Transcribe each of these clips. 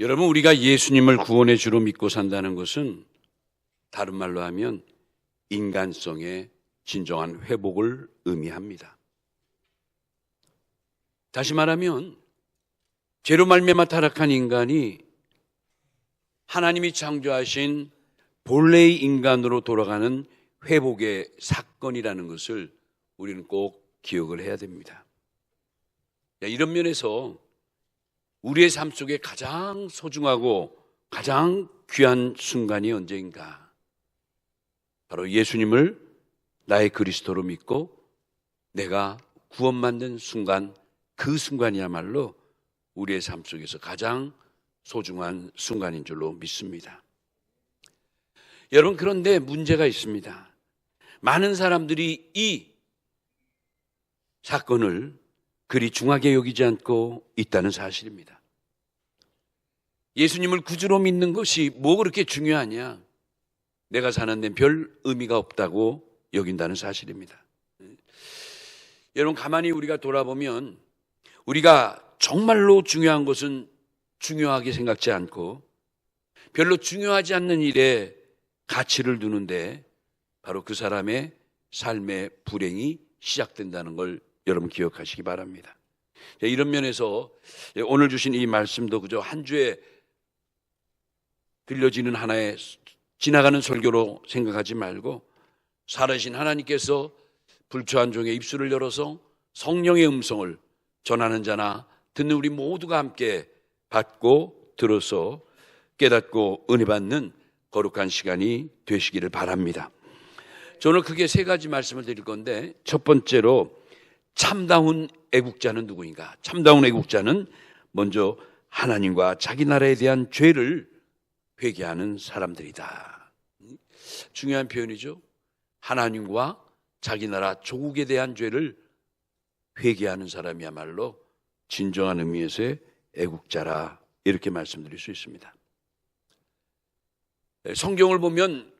여러분, 우리가 예수님을 구원의 주로 믿고 산다는 것은 다른 말로 하면 인간성의 진정한 회복을 의미합니다. 다시 말하면 죄로 말미암아 타락한 인간이 하나님이 창조하신 본래의 인간으로 돌아가는 회복의 사건이라는 것을 우리는 꼭 기억을 해야 됩니다. 이런 면에서 우리의 삶 속에 가장 소중하고 가장 귀한 순간이 언제인가? 바로 예수님을 나의 그리스도로 믿고 내가 구원받는 순간, 그 순간이야말로 우리의 삶 속에서 가장 소중한 순간인 줄로 믿습니다. 여러분, 그런데 문제가 있습니다. 많은 사람들이 이 사건을 그리 중하게 여기지 않고 있다는 사실입니다. 예수님을 구주로 믿는 것이 뭐 그렇게 중요하냐? 내가 사는 데는 별 의미가 없다고 여긴다는 사실입니다. 여러분, 가만히 우리가 돌아보면 우리가 정말로 중요한 것은 중요하게 생각지 않고 별로 중요하지 않는 일에 가치를 두는데 바로 그 사람의 삶의 불행이 시작된다는 걸 여러분 기억하시기 바랍니다. 이런 면에서 오늘 주신 이 말씀도 그저 한 주에 들려지는 하나의 지나가는 설교로 생각하지 말고 살아신 하나님께서 불초한 종의 입술을 열어서 성령의 음성을 전하는 자나 듣는 우리 모두가 함께 받고 들어서 깨닫고 은혜 받는 거룩한 시간이 되시기를 바랍니다. 저는 크게 세 가지 말씀을 드릴 건데 첫 번째로 참다운 애국자는 누구인가? 참다운 애국자는 먼저 하나님과 자기 나라에 대한 죄를 회개하는 사람들이다. 중요한 표현이죠. 하나님과 자기 나라 조국에 대한 죄를 회개하는 사람이야말로 진정한 의미에서의 애국자라 이렇게 말씀드릴 수 있습니다. 성경을 보면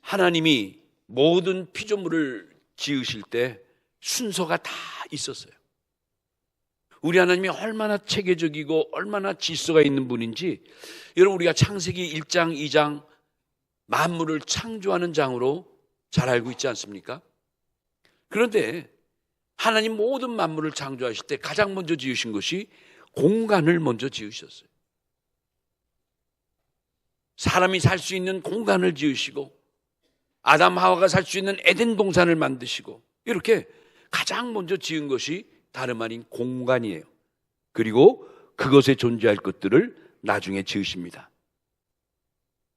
하나님이 모든 피조물을 지으실 때 순서가 다 있었어요. 우리 하나님이 얼마나 체계적이고 얼마나 질서가 있는 분인지 여러분 우리가 창세기 1장, 2장 만물을 창조하는 장으로 잘 알고 있지 않습니까? 그런데 하나님 모든 만물을 창조하실 때 가장 먼저 지으신 것이 공간을 먼저 지으셨어요. 사람이 살 수 있는 공간을 지으시고 아담 하와가 살 수 있는 에덴 동산을 만드시고 이렇게 가장 먼저 지은 것이 다름 아닌 공간이에요. 그리고 그것에 존재할 것들을 나중에 지으십니다.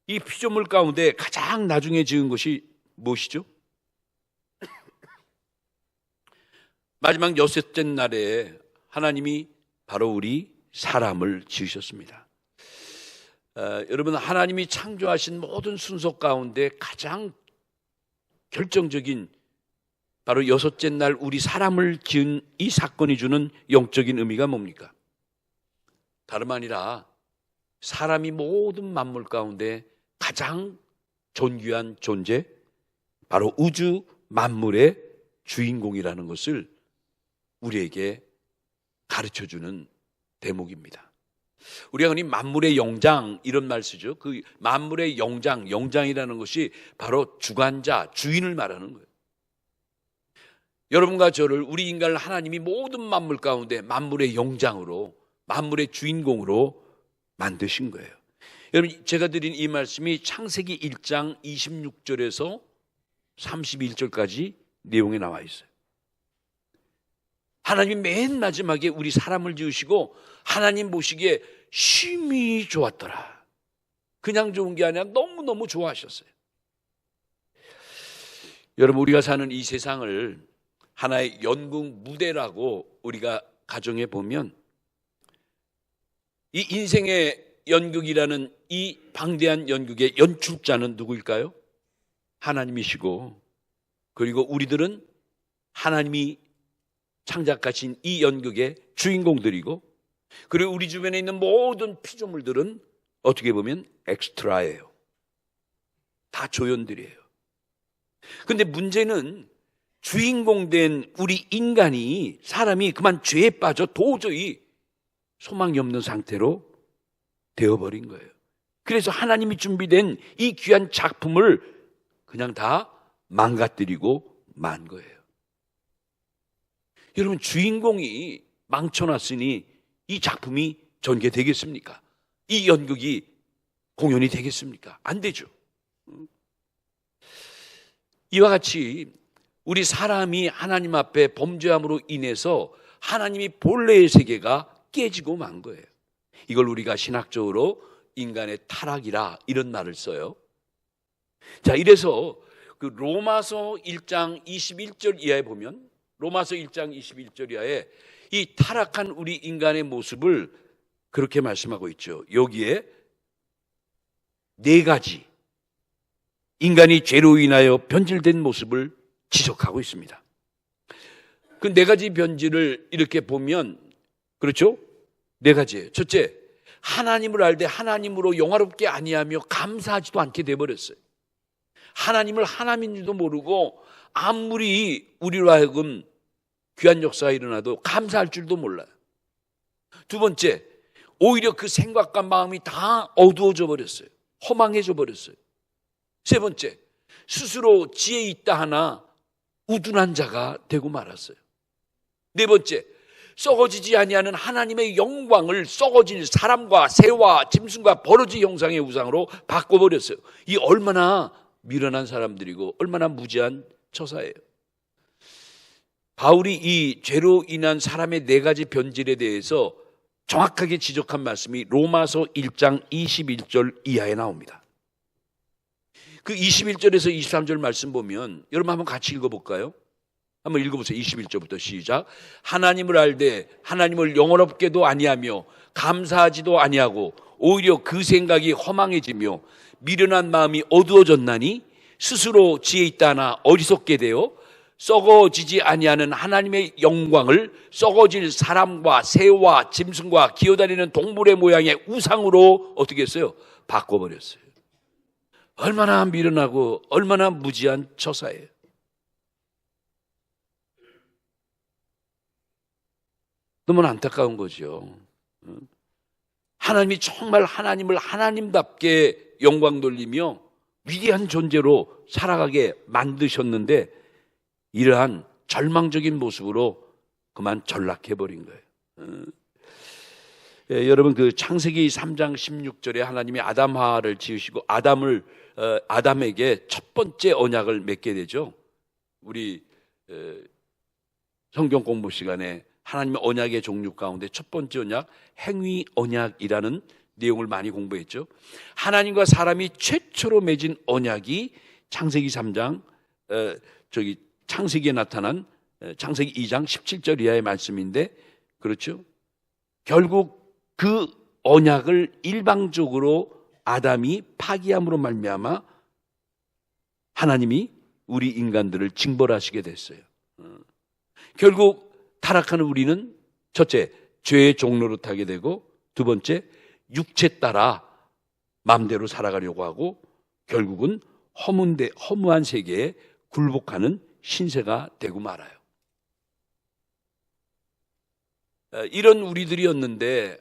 이 피조물 가운데 가장 나중에 지은 것이 무엇이죠? 마지막 여섯째 날에 하나님이 바로 우리 사람을 지으셨습니다. 어, 여러분 하나님이 창조하신 모든 순서 가운데 가장 결정적인 바로 여섯째 날 우리 사람을 지은 이 사건이 주는 영적인 의미가 뭡니까? 다름 아니라 사람이 모든 만물 가운데 가장 존귀한 존재, 바로 우주 만물의 주인공이라는 것을 우리에게 가르쳐 주는 대목입니다. 우리가 흔히 만물의 영장 이런 말 쓰죠. 그 만물의 영장, 영장이라는 것이 바로 주관자, 주인을 말하는 거예요. 여러분과 저를 우리 인간을 하나님이 모든 만물 가운데 만물의 영장으로 만물의 주인공으로 만드신 거예요. 여러분 제가 드린 이 말씀이 창세기 1장 26절에서 31절까지 내용에 나와 있어요. 하나님이 맨 마지막에 우리 사람을 지으시고 하나님 보시기에 심히 좋았더라. 그냥 좋은 게 아니라 너무너무 좋아하셨어요. 여러분, 우리가 사는 이 세상을 하나의 연극 무대라고 우리가 가정해 보면 이 인생의 연극이라는 이 방대한 연극의 연출자는 누구일까요? 하나님이시고 그리고 우리들은 하나님이 창작하신 이 연극의 주인공들이고 그리고 우리 주변에 있는 모든 피조물들은 어떻게 보면 엑스트라예요. 다 조연들이에요. 근데 문제는 주인공 된 우리 인간이 사람이 그만 죄에 빠져 도저히 소망이 없는 상태로 되어버린 거예요. 그래서 하나님이 준비된 이 귀한 작품을 그냥 다 망가뜨리고 만 거예요. 여러분, 주인공이 망쳐놨으니 이 작품이 전개되겠습니까? 이 연극이 공연이 되겠습니까? 안 되죠. 이와 같이 우리 사람이 하나님 앞에 범죄함으로 인해서 하나님이 본래의 세계가 깨지고 만 거예요. 이걸 우리가 신학적으로 인간의 타락이라 이런 말을 써요. 자, 이래서 그 로마서 1장 21절 이하에 보면 로마서 1장 21절 이하에 이 타락한 우리 인간의 모습을 그렇게 말씀하고 있죠. 여기에 네 가지 인간이 죄로 인하여 변질된 모습을 지적하고 있습니다. 그 네 가지 변질을 이렇게 보면 그렇죠? 네 가지예요. 첫째, 하나님을 알되 하나님으로 영화롭게 아니하며 감사하지도 않게 돼 버렸어요. 하나님을 하나님인 줄도 모르고 아무리 우리로 하여금 귀한 역사가 일어나도 감사할 줄도 몰라요. 두 번째, 오히려 그 생각과 마음이 다 어두워져 버렸어요. 허망해져 버렸어요. 세 번째, 스스로 지혜 있다 하나 우둔한 자가 되고 말았어요. 네 번째, 썩어지지 아니하는 하나님의 영광을 썩어질 사람과 새와 짐승과 버러지 형상의 우상으로 바꿔버렸어요. 이 얼마나 미련한 사람들이고 얼마나 무지한 처사예요. 바울이 이 죄로 인한 사람의 네 가지 변질에 대해서 정확하게 지적한 말씀이 로마서 1장 21절 이하에 나옵니다. 그 21절에서 23절 말씀 보면 여러분 한번 같이 읽어볼까요? 한번 읽어보세요. 21절부터 시작. 하나님을 알되 하나님을 영원롭게도 아니하며 감사하지도 아니하고 오히려 그 생각이 허망해지며 미련한 마음이 어두워졌나니 스스로 지혜 있다 하나 어리석게 되어 썩어지지 아니하는 하나님의 영광을 썩어질 사람과 새와 짐승과 기어다니는 동물의 모양의 우상으로 어떻게 했어요? 바꿔버렸어요. 얼마나 미련하고 얼마나 무지한 처사예요. 너무나 안타까운 거죠. 하나님이 정말 하나님을 하나님답게 영광 돌리며 위대한 존재로 살아가게 만드셨는데 이러한 절망적인 모습으로 그만 전락해버린 거예요. 어. 예, 여러분 그 창세기 3장 16절에 하나님이 아담하를 지으시고 아담을 어, 아담에게 첫 번째 언약을 맺게 되죠. 우리 어, 성경 공부 시간에 하나님의 언약의 종류 가운데 첫 번째 언약 행위 언약이라는 내용을 많이 공부했죠. 하나님과 사람이 최초로 맺은 언약이 창세기 3장 어, 저기 창세기에 나타난 어, 창세기 2장 17절 이하의 말씀인데 그렇죠? 결국 그 언약을 일방적으로 아담이 파기함으로 말미암아 하나님이 우리 인간들을 징벌하시게 됐어요. 어. 결국 타락하는 우리는 첫째 죄의 종로로 타게 되고 두 번째 육체 따라 마음대로 살아가려고 하고 결국은 허문대 허무한 세계에 굴복하는 신세가 되고 말아요. 어, 이런 우리들이었는데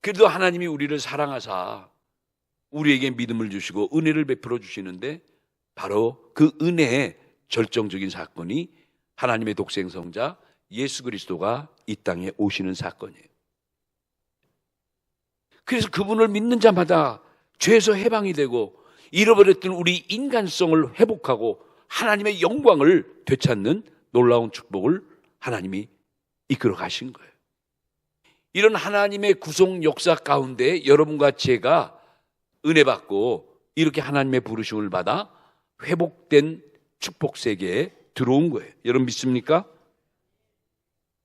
그래도 하나님이 우리를 사랑하사 우리에게 믿음을 주시고 은혜를 베풀어 주시는데 바로 그 은혜의 절정적인 사건이 하나님의 독생성자 예수 그리스도가 이 땅에 오시는 사건이에요. 그래서 그분을 믿는 자마다 죄에서 해방이 되고 잃어버렸던 우리 인간성을 회복하고 하나님의 영광을 되찾는 놀라운 축복을 하나님이 이끌어 가신 거예요. 이런 하나님의 구속 역사 가운데 여러분과 제가 은혜 받고 이렇게 하나님의 부르심을 받아 회복된 축복 세계에 들어온 거예요. 여러분 믿습니까?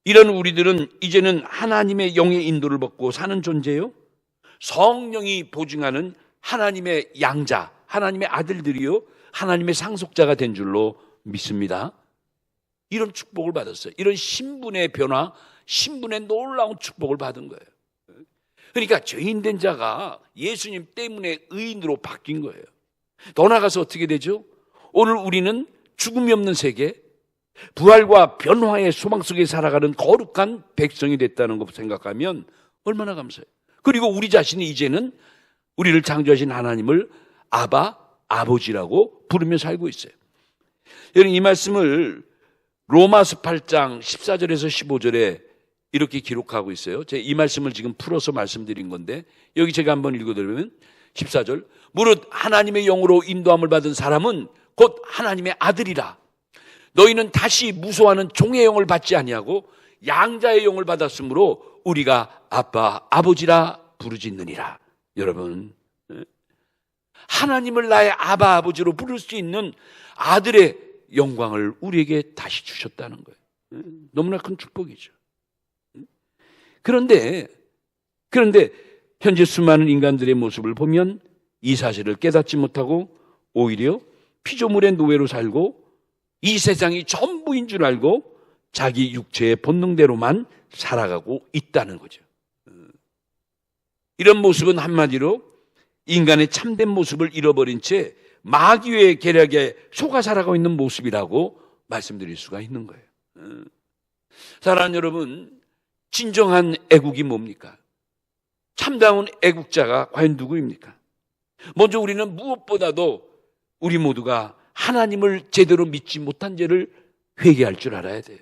이런 우리들은 이제는 하나님의 영의 인도를 받고 사는 존재요. 성령이 보증하는 하나님의 양자, 하나님의 아들들이요. 하나님의 상속자가 된 줄로 믿습니다. 이런 축복을 받았어요. 이런 신분의 변화, 신분의 놀라운 축복을 받은 거예요. 그러니까 죄인된 자가 예수님 때문에 의인으로 바뀐 거예요. 더 나가서 어떻게 되죠? 오늘 우리는 죽음이 없는 세계, 부활과 변화의 소망 속에 살아가는 거룩한 백성이 됐다는 것 생각하면 얼마나 감사해요. 그리고 우리 자신이 이제는 우리를 창조하신 하나님을 아바, 아버지라고 부르며 살고 있어요. 여러분 이 말씀을 로마서 8장 14절에서 15절에 이렇게 기록하고 있어요. 제가 이 말씀을 지금 풀어서 말씀드린 건데 여기 제가 한번 읽어드리면 14절 무릇 하나님의 영으로 인도함을 받은 사람은 곧 하나님의 아들이라 너희는 다시 무소하는 종의 영을 받지 아니하고 양자의 영을 받았으므로 우리가 아빠 아버지라 부르짖느니라 여러분 예? 하나님을 나의 아바 아버지로 부를 수 있는 아들의 영광을 우리에게 다시 주셨다는 거예요. 예? 너무나 큰 축복이죠. 예? 그런데 그런데 현재 수많은 인간들의 모습을 보면 이 사실을 깨닫지 못하고 오히려 피조물의 노예로 살고 이 세상이 전부인 줄 알고 자기 육체의 본능대로만 살아가고 있다는 거죠. 이런 모습은 한마디로 인간의 참된 모습을 잃어버린 채 마귀의 계략에 속아 살아가고 있는 모습이라고 말씀드릴 수가 있는 거예요. 사랑하는 여러분, 진정한 애국이 뭡니까? 참다운 애국자가 과연 누구입니까? 먼저 우리는 무엇보다도 우리 모두가 하나님을 제대로 믿지 못한 죄를 회개할 줄 알아야 돼요.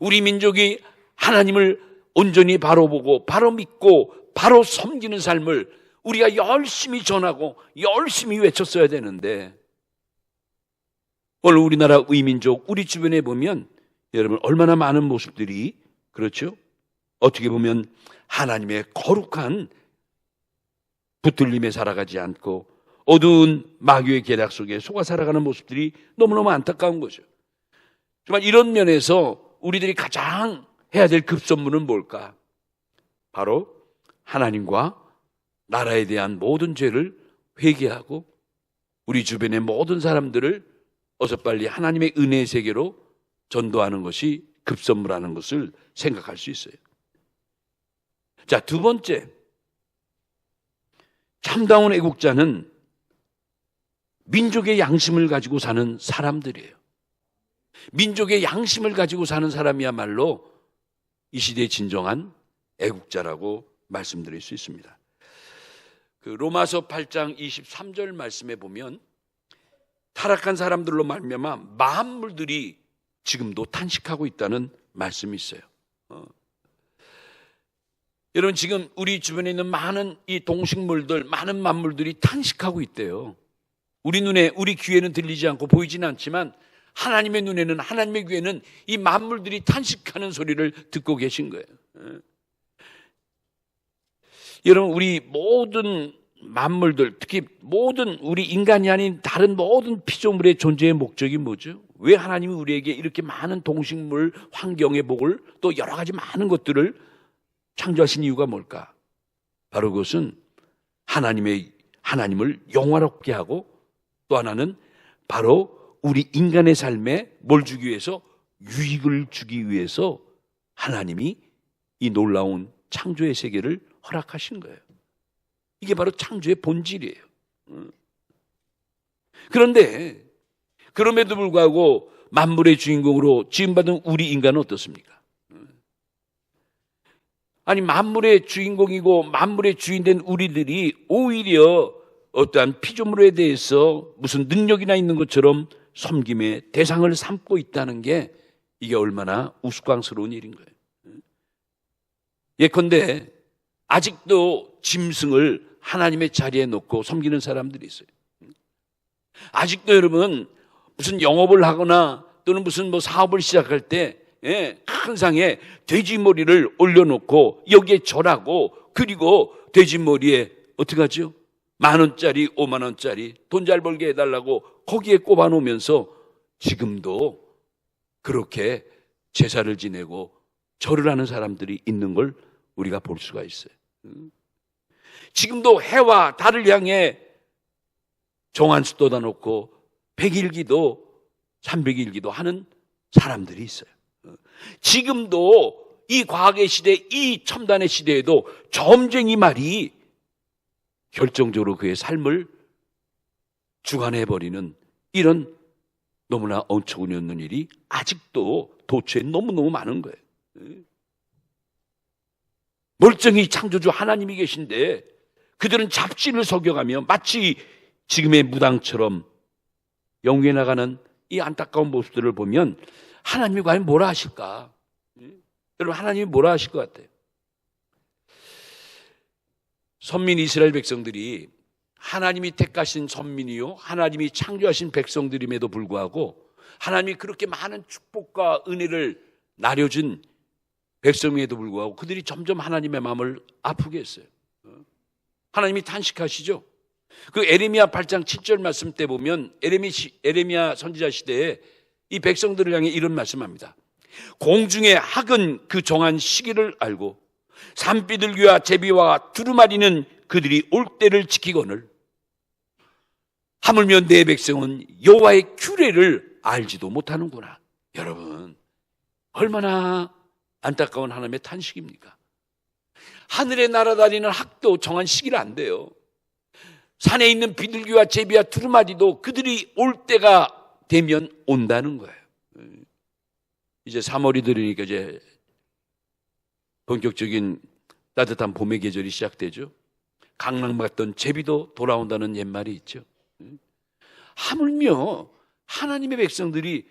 우리 민족이 하나님을 온전히 바로 보고 바로 믿고 바로 섬기는 삶을 우리가 열심히 전하고 열심히 외쳤어야 되는데 오늘 우리나라 의민족 우리 주변에 보면 여러분 얼마나 많은 모습들이 그렇죠? 어떻게 보면 하나님의 거룩한 붙들림에 살아가지 않고 어두운 마귀의 계략 속에 속아 살아가는 모습들이 너무너무 안타까운 거죠. 정말 이런 면에서 우리들이 가장 해야 될 급선무는 뭘까? 바로 하나님과 나라에 대한 모든 죄를 회개하고 우리 주변의 모든 사람들을 어서 빨리 하나님의 은혜의 세계로 전도하는 것이 급선무라는 것을 생각할 수 있어요. 자, 두 번째. 참다운 애국자는 민족의 양심을 가지고 사는 사람들이에요. 민족의 양심을 가지고 사는 사람이야말로 이 시대의 진정한 애국자라고 말씀드릴 수 있습니다. 그 로마서 8장 23절 말씀에 보면 타락한 사람들로 말미암아 만물들이 지금도 탄식하고 있다는 말씀이 있어요. 어. 여러분 지금 우리 주변에 있는 많은 이 동식물들, 많은 만물들이 탄식하고 있대요. 우리 눈에, 우리 귀에는 들리지 않고 보이지는 않지만 하나님의 눈에는 하나님의 귀에는 이 만물들이 탄식하는 소리를 듣고 계신 거예요. 예. 여러분 우리 모든 만물들 특히 모든 우리 인간이 아닌 다른 모든 피조물의 존재의 목적이 뭐죠? 왜 하나님이 우리에게 이렇게 많은 동식물 환경의 복을 또 여러 가지 많은 것들을 창조하신 이유가 뭘까? 바로 그것은 하나님의 하나님을 영화롭게 하고 또 하나는 바로 우리 인간의 삶에 뭘 주기 위해서 유익을 주기 위해서 하나님이 이 놀라운 창조의 세계를 허락하신 거예요. 이게 바로 창조의 본질이에요. 그런데 그럼에도 불구하고 만물의 주인공으로 지음받은 우리 인간은 어떻습니까? 아니 만물의 주인공이고 만물의 주인된 우리들이 오히려 어떠한 피조물에 대해서 무슨 능력이나 있는 것처럼 섬김의 대상을 삼고 있다는 게 이게 얼마나 우스꽝스러운 일인 거예요. 예컨대 아직도 짐승을 하나님의 자리에 놓고 섬기는 사람들이 있어요. 아직도 여러분 무슨 영업을 하거나 또는 무슨 뭐 사업을 시작할 때 예, 큰 상에 돼지 머리를 올려놓고 여기에 절하고 그리고 돼지 머리에 어떻게 하죠? 만 원짜리, 오만 원짜리 돈 잘 벌게 해달라고 거기에 꼽아 놓으면서 지금도 그렇게 제사를 지내고 절을 하는 사람들이 있는 걸 우리가 볼 수가 있어요. 지금도 해와 달을 향해 정한수 쏟아 놓고 백일기도 300일 기도 하는 사람들이 있어요. 지금도 이 과학의 시대, 이 첨단의 시대에도 점쟁이 말이 결정적으로 그의 삶을 주관해버리는 이런 너무나 엄청이 없는 일이 아직도 도처에 너무너무 많은 거예요. 멀쩡히 창조주 하나님이 계신데 그들은 잡신을 속여가며 마치 지금의 무당처럼 영위에 나가는 이 안타까운 모습들을 보면 하나님이 과연 뭐라 하실까? 여러분 하나님이 뭐라 하실 것 같아요? 선민 이스라엘 백성들이 하나님이 택하신 선민이요 하나님이 창조하신 백성들임에도 불구하고 하나님이 그렇게 많은 축복과 은혜를 나려준 백성임에도 불구하고 그들이 점점 하나님의 마음을 아프게 했어요. 하나님이 탄식하시죠. 그 에레미야 8장 7절 말씀 때 보면 에레미야 선지자 시대에 이 백성들을 향해 이런 말씀합니다. 공중의 학은 그 정한 시기를 알고 산비둘기와 제비와 두루마리는 그들이 올 때를 지키거늘 하물며 내 백성은 여호와의 규례를 알지도 못하는구나. 여러분 얼마나 안타까운 하나님의 탄식입니까? 하늘에 날아다니는 학도 정한 시기를 안 돼요. 산에 있는 비둘기와 제비와 두루마리도 그들이 올 때가 되면 온다는 거예요. 이제 3월이 들으니까 이제 본격적인 따뜻한 봄의 계절이 시작되죠. 강남 갔던 제비도 돌아온다는 옛말이 있죠. 하물며 하나님의 백성들이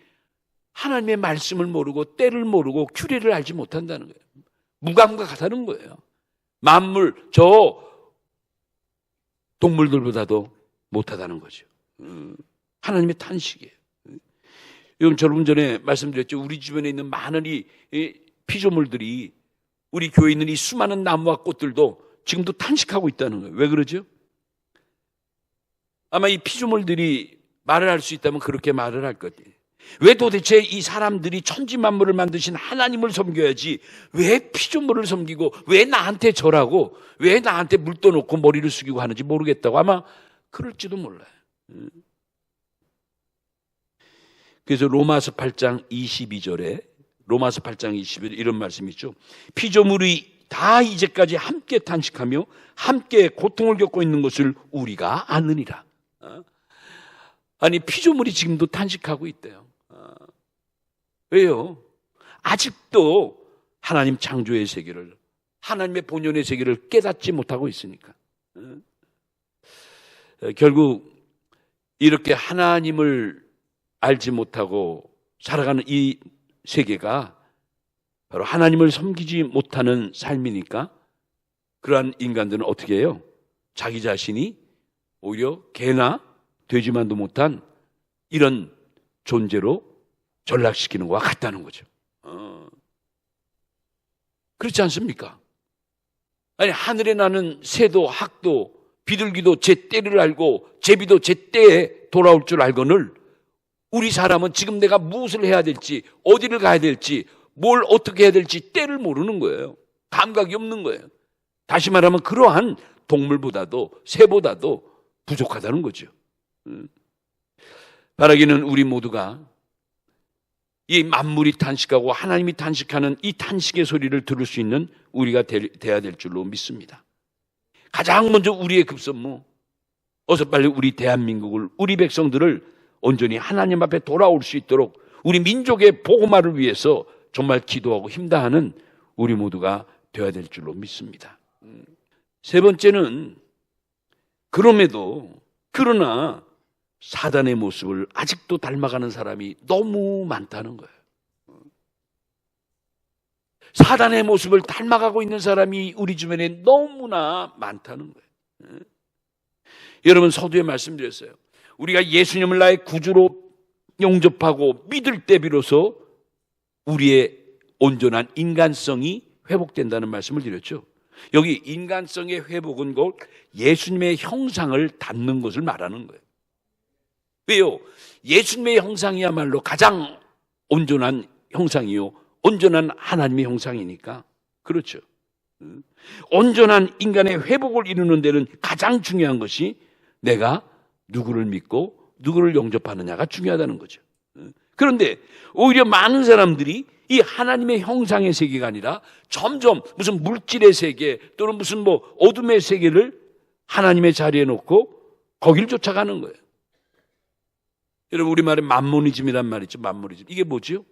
하나님의 말씀을 모르고 때를 모르고 규례를 알지 못한다는 거예요. 무감각하다는 거예요. 만물 저 동물들보다도 못하다는 거죠. 음, 하나님의 탄식이에요. 여러분 저번 전에 말씀드렸죠. 우리 주변에 있는 많은 이 피조물들이 우리 교회에 있는 이 수많은 나무와 꽃들도 지금도 탄식하고 있다는 거예요. 왜 그러죠? 아마 이 피조물들이 말을 할 수 있다면 그렇게 말을 할 거예요. 왜 도대체 이 사람들이 천지 만물을 만드신 하나님을 섬겨야지 왜 피조물을 섬기고 왜 나한테 절하고 왜 나한테 물 떠놓고 머리를 숙이고 하는지 모르겠다고 아마 그럴지도 몰라요. 그래서 로마서 8장 22절에 로마서 8장 22절 이런 말씀이 있죠. 피조물이 다 이제까지 함께 탄식하며 함께 고통을 겪고 있는 것을 우리가 아느니라. 어? 아니 피조물이 지금도 탄식하고 있대요. 어. 왜요? 아직도 하나님 창조의 세계를 하나님의 본연의 세계를 깨닫지 못하고 있으니까. 어? 결국 이렇게 하나님을 알지 못하고 살아가는 이 세계가 바로 하나님을 섬기지 못하는 삶이니까 그러한 인간들은 어떻게 해요? 자기 자신이 오히려 개나 되지만도 못한 이런 존재로 전락시키는 것과 같다는 거죠. 어. 그렇지 않습니까? 아니, 하늘에 나는 새도, 학도, 비둘기도 제 때를 알고, 제비도 제 때에 돌아올 줄 알거늘, 우리 사람은 지금 내가 무엇을 해야 될지, 어디를 가야 될지, 뭘 어떻게 해야 될지 때를 모르는 거예요. 감각이 없는 거예요. 다시 말하면 그러한 동물보다도, 새보다도 부족하다는 거죠. 음. 바라기는 우리 모두가 이 만물이 탄식하고 하나님이 탄식하는 이 탄식의 소리를 들을 수 있는 우리가 돼야 될 줄로 믿습니다. 가장 먼저 우리의 급선무, 어서 빨리 우리 대한민국을, 우리 백성들을 온전히 하나님 앞에 돌아올 수 있도록 우리 민족의 복음화를 위해서 정말 기도하고 힘다하는 우리 모두가 되어야 될 줄로 믿습니다. 세 번째는 그럼에도 그러나 사단의 모습을 아직도 닮아가는 사람이 너무 많다는 거예요. 사단의 모습을 닮아가고 있는 사람이 우리 주변에 너무나 많다는 거예요. 여러분 서두에 말씀드렸어요. 우리가 예수님을 나의 구주로 용접하고 믿을 때 비로소 우리의 온전한 인간성이 회복된다는 말씀을 드렸죠. 여기 인간성의 회복은 곧 예수님의 형상을 닮는 것을 말하는 거예요. 왜요? 예수님의 형상이야말로 가장 온전한 형상이요. 온전한 하나님의 형상이니까. 그렇죠. 온전한 인간의 회복을 이루는 데는 가장 중요한 것이 내가 누구를 믿고 누구를 영접하느냐가 중요하다는 거죠. 그런데 오히려 많은 사람들이 이 하나님의 형상의 세계가 아니라 점점 무슨 물질의 세계 또는 무슨 뭐 어둠의 세계를 하나님의 자리에 놓고 거기를 쫓아가는 거예요. 여러분 우리말에 만모니즘이란 말이죠. 만모니즘. 이게 뭐죠?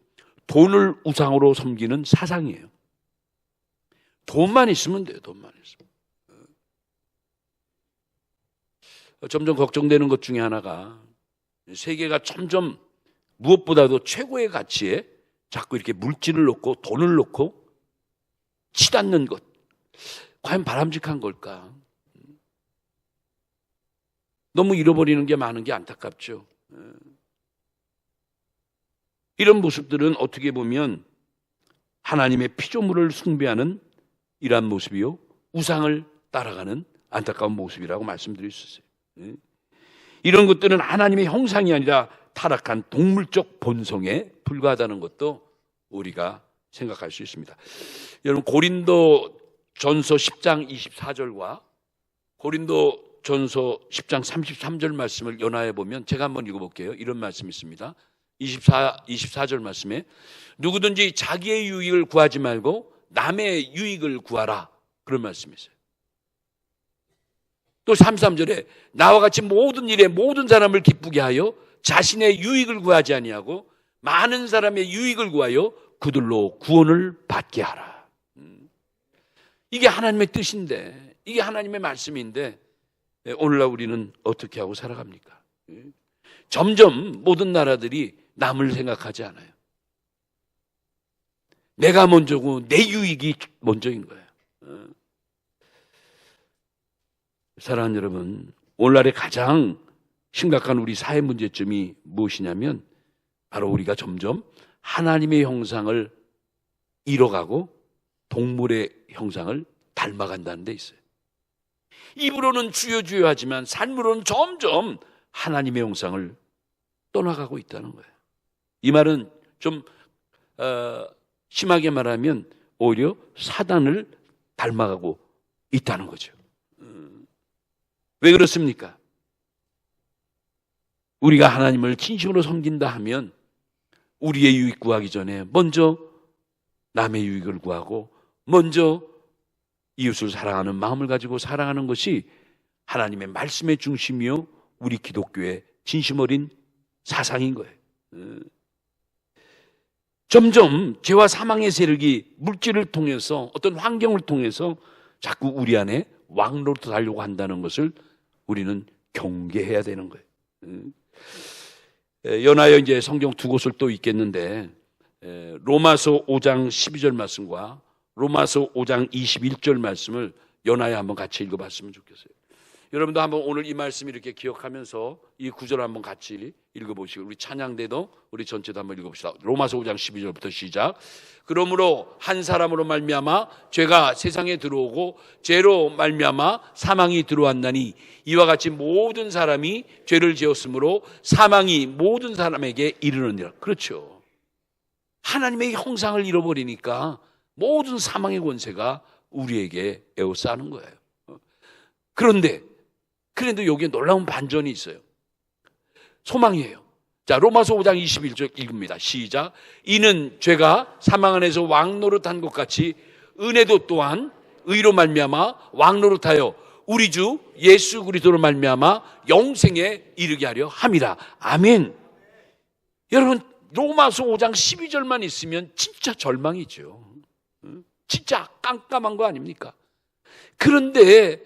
돈을 우상으로 섬기는 사상이에요. 돈만 있으면 돼요. 돈만 있으면. 어, 점점 걱정되는 것 중에 하나가 세계가 점점 무엇보다도 최고의 가치에 자꾸 이렇게 물질을 놓고 돈을 놓고 치닫는 것. 과연 바람직한 걸까? 너무 잃어버리는 게 많은 게 안타깝죠. 이런 모습들은 어떻게 보면 하나님의 피조물을 숭배하는 이러한 모습이요. 우상을 따라가는 안타까운 모습이라고 말씀드릴 수 있어요. 이런 것들은 하나님의 형상이 아니라 타락한 동물적 본성에 불과하다는 것도 우리가 생각할 수 있습니다. 여러분 고린도 전서 10장 24절과 고린도 전서 10장 33절 말씀을 연화해 보면 제가 한번 읽어 볼게요. 이런 말씀이 있습니다. 24 24절 말씀에 누구든지 자기의 유익을 구하지 말고 남의 유익을 구하라. 그런 말씀이 있어요. 또 33절에 나와 같이 모든 일에 모든 사람을 기쁘게 하여 자신의 유익을 구하지 아니하고 많은 사람의 유익을 구하여 그들로 구원을 받게 하라. 음. 이게 하나님의 뜻인데, 이게 하나님의 말씀인데, 예, 오늘날 우리는 어떻게 하고 살아갑니까? 예. 점점 모든 나라들이 남을 생각하지 않아요. 내가 먼저고 내 유익이 먼저인 거예요. 어. 사랑하는 여러분, 오늘날의 가장 심각한 우리 사회 문제점이 무엇이냐면 바로 우리가 점점 하나님의 형상을 잃어가고 동물의 형상을 닮아간다는 데 있어요. 입으로는 주여 주여 하지만 삶으로는 점점 하나님의 형상을 떠나가고 있다는 거예요. 이 말은 좀 어, 심하게 말하면 오히려 사단을 닮아가고 있다는 거죠. 음. 왜 그렇습니까? 우리가 하나님을 진심으로 섬긴다 하면 우리의 유익 구하기 전에 먼저 남의 유익을 구하고 먼저 이웃을 사랑하는 마음을 가지고 사랑하는 것이 하나님의 말씀의 중심이요 우리 기독교의 진심 어린 사상인 거예요. 음. 점점 죄와 사망의 세력이 물질을 통해서 어떤 환경을 통해서 자꾸 우리 안에 왕로로 달려고 한다는 것을 우리는 경계해야 되는 거예요. 음. 연하여 이제 성경 두 곳을 또 있겠는데 로마서 5장 12절 말씀과 로마서 5장 21절 말씀을 연하여 한번 같이 읽어봤으면 좋겠어요. 여러분도 한번 오늘 이 말씀 이렇게 기억하면서 이 구절 한번 같이 읽어보시고 우리 찬양대도 우리 전체도 한번 읽어봅시다. 로마서 5장 12절부터 시작. 그러므로 한 사람으로 말미암아 죄가 세상에 들어오고 죄로 말미암아 사망이 들어왔나니 이와 같이 모든 사람이 죄를 지었으므로 사망이 모든 사람에게 이르느니라. 그렇죠. 하나님의 형상을 잃어버리니까 모든 사망의 권세가 우리에게 에워싸는 거예요. 그런데 그런데 여기에 놀라운 반전이 있어요. 소망이에요. 자, 로마서 5장 21절 읽습니다. 시작. 이는 죄가 사망 안에서 왕 노릇한 것 같이 은혜도 또한 의로 말미암아 왕 노릇하여 우리 주 예수 그리스도로 말미암아 영생에 이르게 하려 함이라. 아멘. 여러분 로마서 5장 12절만 있으면 진짜 절망이죠. 진짜 깜깜한 거 아닙니까? 그런데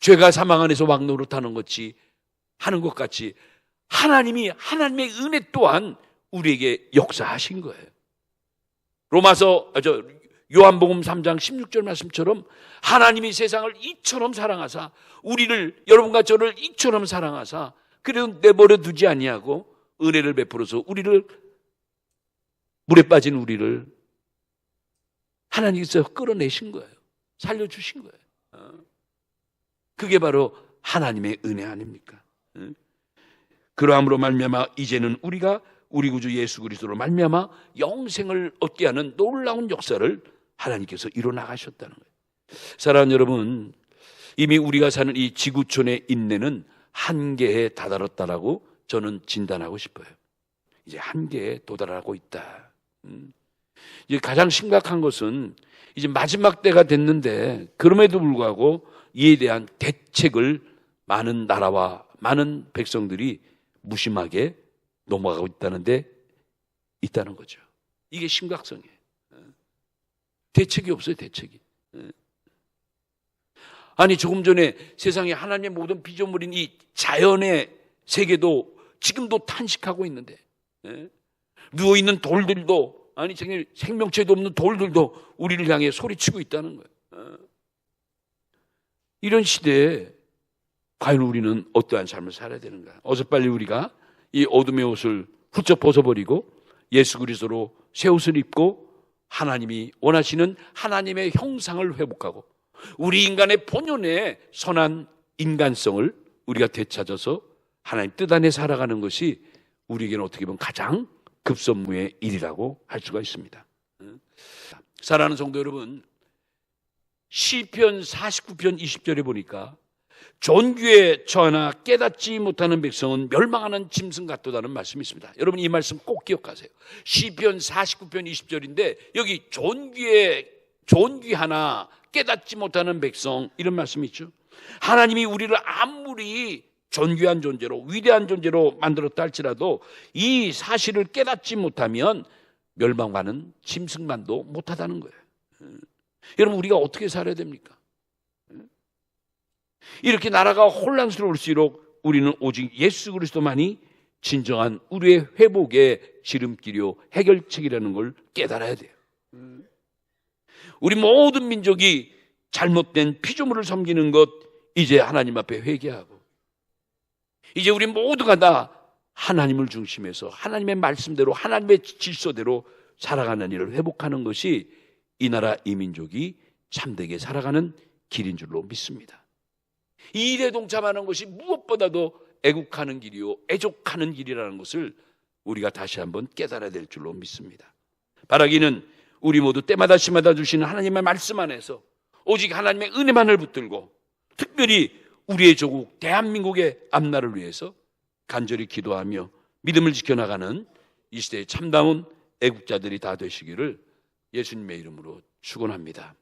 죄가 사망 안에서 왕노릇하는 것이 하는 것 같이 하나님이 하나님의 은혜 또한 우리에게 역사하신 거예요. 로마서 아, 저 요한복음 3장 16절 말씀처럼 하나님이 세상을 이처럼 사랑하사 우리를 여러분과 저를 이처럼 사랑하사 그래도 내버려 두지 아니하고 은혜를 베풀어서 우리를 물에 빠진 우리를 하나님께서 끌어내신 거예요. 살려 주신 거예요. 어. 그게 바로 하나님의 은혜 아닙니까? 그러함으로 말미암아 이제는 우리가 우리 구주 예수 그리스도로 말미암아 영생을 얻게 하는 놀라운 역사를 하나님께서 이뤄 나가셨다는 거예요. 사랑하는 여러분, 이미 우리가 사는 이 지구촌의 인내는 한계에 다다랐다라고 저는 진단하고 싶어요. 이제 한계에 도달하고 있다. 음. 이제 가장 심각한 것은 이제 마지막 때가 됐는데 그럼에도 불구하고 이에 대한 대책을 많은 나라와 많은 백성들이 무심하게 넘어가고 있다는데 있다는 거죠. 이게 심각성이에요. 대책이 없어요, 대책이. 아니 조금 전에 세상에 하나님의 모든 피조물인 이 자연의 세계도 지금도 탄식하고 있는데 예? 누워 있는 돌들도 아니 생명체도 없는 돌들도 우리를 향해 소리치고 있다는 거예요. 어. 이런 시대에 과연 우리는 어떠한 삶을 살아야 되는가? 어서 빨리 우리가 이 어둠의 옷을 훌쩍 벗어버리고 예수 그리스도로 새 옷을 입고 하나님이 원하시는 하나님의 형상을 회복하고 우리 인간의 본연의 선한 인간성을 우리가 되찾아서 하나님 뜻 안에 살아가는 것이 우리에게는 어떻게 보면 가장 급선무의 일이라고 할 수가 있습니다. 사랑하는 성도 여러분, 시편 49편 20절에 보니까 존귀에 처하나 깨닫지 못하는 백성은 멸망하는 짐승 같도다는 말씀이 있습니다. 여러분 이 말씀 꼭 기억하세요. 시편 49편 20절인데 여기 존귀에 존귀하나 깨닫지 못하는 백성 이런 말씀이 있죠. 하나님이 우리를 아무리 존귀한 존재로 위대한 존재로 만들었다 할지라도 이 사실을 깨닫지 못하면 멸망하는 짐승만도 못하다는 거예요. 여러분 우리가 어떻게 살아야 됩니까? 이렇게 나라가 혼란스러울수록 우리는 오직 예수 그리스도만이 진정한 우리의 회복의 지름길이요 해결책이라는 걸 깨달아야 돼요. 우리 모든 민족이 잘못된 피조물을 섬기는 것 이제 하나님 앞에 회개하고 이제 우리 모두가 다 하나님을 중심해서 하나님의 말씀대로 하나님의 질서대로 살아가는 일을 회복하는 것이 이 나라 이 민족이 참되게 살아가는 길인 줄로 믿습니다. 이 일에 동참하는 것이 무엇보다도 애국하는 길이요 애족하는 길이라는 것을 우리가 다시 한번 깨달아야 될 줄로 믿습니다. 바라기는 우리 모두 때마다 시마다 주시는 하나님의 말씀 안에서 오직 하나님의 은혜만을 붙들고 특별히 우리의 조국 대한민국의 앞날을 위해서 간절히 기도하며 믿음을 지켜나가는 이 시대의 참다운 애국자들이 다 되시기를 예수님의 이름으로 축원합니다.